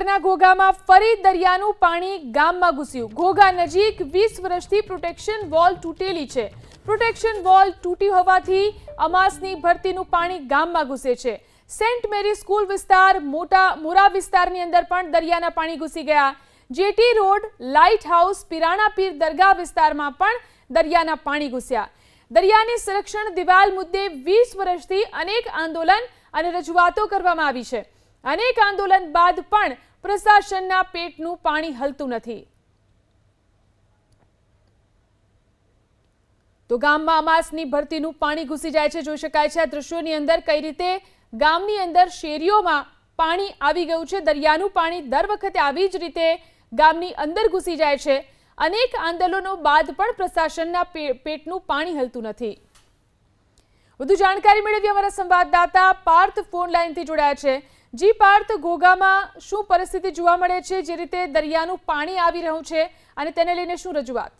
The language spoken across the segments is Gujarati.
ભાવનગરના ઘોઘામાં ફરી દરિયાનું પાણી ગામમાં ઘૂસ્યું. ઘોઘા નજીક વીસ વર્ષથી પ્રોટેક્શન વોલ તૂટેલી છે. પ્રોટેક્શન વોલ તૂટી હોવાથી અમાસની ભરતીનું પાણી ગામમાં ઘૂસે છે. સેન્ટ મેરી સ્કૂલ વિસ્તાર, મોટા મોરા વિસ્તારની અંદર પણ દરિયાના પાણી ઘૂસી ગયા. Jetty road, light house, Pirana પીર દરગાહ વિસ્તારમાં પણ દરિયાના પાણી ઘૂસ્યા. દરિયાની સંરક્ષણ દિવાલ મુદ્દે વીસ વર્ષથી અનેક આંદોલન અને રજૂઆતો કરવામાં આવી છે. અનેક આંદોલન બાદ પણ પ્રશાસનના પેટનું પાણી હલતું નથી. તો ગામમાં અમાસની ભરતીનું પાણી ઘૂસી જાય છે, જોઈ શકાય છે. આ દ્રશ્યોની અંદર કઈ રીતે ગામની અંદર શેરીઓમાં પાણી આવી ગયું છે, દરિયાનું પાણી દર વખતે આવી જ રીતે ગામની અંદર ઘૂસી જાય છે. અનેક આંદોલનો બાદ પણ પ્રશાસનના પેટનું પાણી હલતું નથી. વધુ જાણકારી મેળવી અમારા સંવાદદાતા પાર્થ ફોન લાઈનથી જોડાયા છે. જી પાર્થ ઘોઘામાં શું પરિસ્થિતિ જોવા મળે છે? જે રીતે દરિયાનું પાણી આવી રહ્યું છે અને તેને લઈને શું રજૂઆત?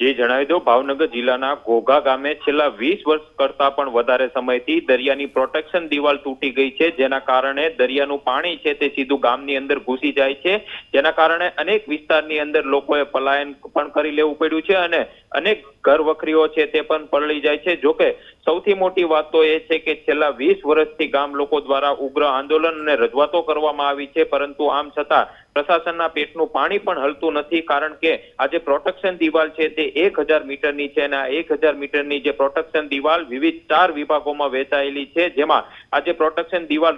જે જણાવી દો ભાવનગર જિલ્લાના ઘોઘા ગામે છેલ્લા વીસ વર્ષ કરતા પણ વધારે સમયથી દરિયાની પ્રોટેક્શન દિવાલ તૂટી ગઈ છે, જેના કારણે દરિયાનું પાણી છે તે સીધું ગામની અંદર ઘૂસી જાય છે. જેના કારણે અનેક વિસ્તારની અંદર લોકોએ પલાયન પણ કરી લેવું પડ્યું છે અને અનેક ઘર વખરીઓ છે તે પણ પલળી જાય છે. જોકે સૌથી મોટી વાત તો એ છે કે છેલ્લા વીસ વર્ષથી ગામ લોકો દ્વારા ઉગ્ર આંદોલન અને રજૂઆતો કરવામાં આવી છે. પરંતુ આમ છતાં પ્રશાસનના પેટનું પાણી પણ હલતું નથી કારણ કે આ પ્રોટેક્શન દિવાલ છે તે એક હજાર મીટરની છે અને આ એક હજાર મીટરની જે પ્રોટેક્શન દિવાલ વિવિધ ચાર વિભાગોમાં વહેંચાયેલી છે. જેમાં આ જે પ્રોટેક્શન દિવાલ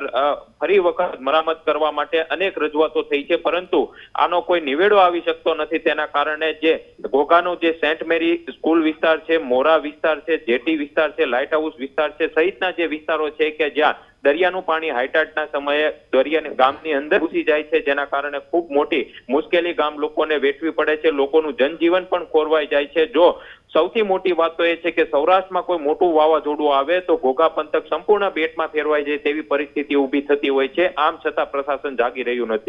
ફરી વખત મરામત કરવા માટે અનેક રજૂઆતો થઈ છે. પરંતુ આનો કોઈ નિવેડો આવી શકતો નથી. તેના કારણે જે ઘોઘાનું જે સેન્ટ મેરી સ્કૂલ વિસ્તાર છે, મોરા વિસ્તાર છે, જેટી વિસ્તાર છે લાઇટ હાઉસ વિસ્તાર છે, સહિતના જે વિસ્તારો છે કે જ્યાં દરિયાનું પાણી હાઈટાટના સમયે દરિયાની, ગામની અંદર ઘૂસી જાય છે, જેના કારણે ખૂબ મોટી મુશ્કેલી ગામ લોકોને વેઠવી પડે છે, લોકોનું જનજીવન પણ ખોરવાઈ જાય છે. જો સૌથી મોટી વાત તો એ છે કે સૌરાષ્ટ્રમાં કોઈ મોટું વાવાઝોડું આવે તો ઘોઘા પંથક સંપૂર્ણ બેટમાં ફેરવાઈ જાય તેવી પરિસ્થિતિ ઊભી થતી હોય છે. આમ છતાં પ્રશાસન જાગી રહ્યું નથી.